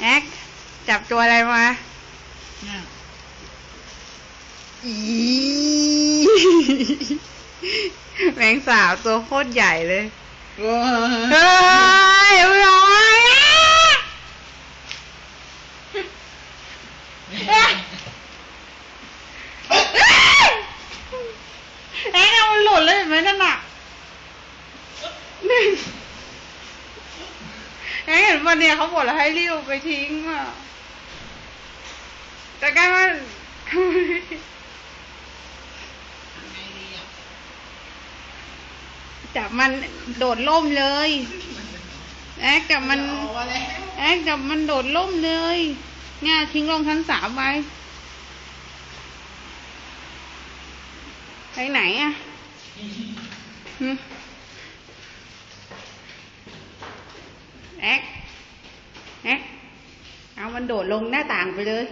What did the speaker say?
แอ๊กจับตัวอะไรมาเนี่ยอีแมงสาบตัวโคตรใหญ่เลยโอ้เฮ้ยไม่ร้อยอะแอ๊กเอามันหล่นเลยเห็นไหมนั่นน่ะแอ๊กเห็ นวันเนี่ยเขาบอกแล้วให้รีบไปทิ้งอะ แต่กลายว่าไงดีอะจับมันโดดล่มเลยแอ๊กจับมันแอ๊กจับมันโดดล่มเลยเนี่ยทิ้งลงชั้นสามไว้ไปไหนอะหึแอ๊ก ฮะเอามันโดดลงหน้าต่างไปเลย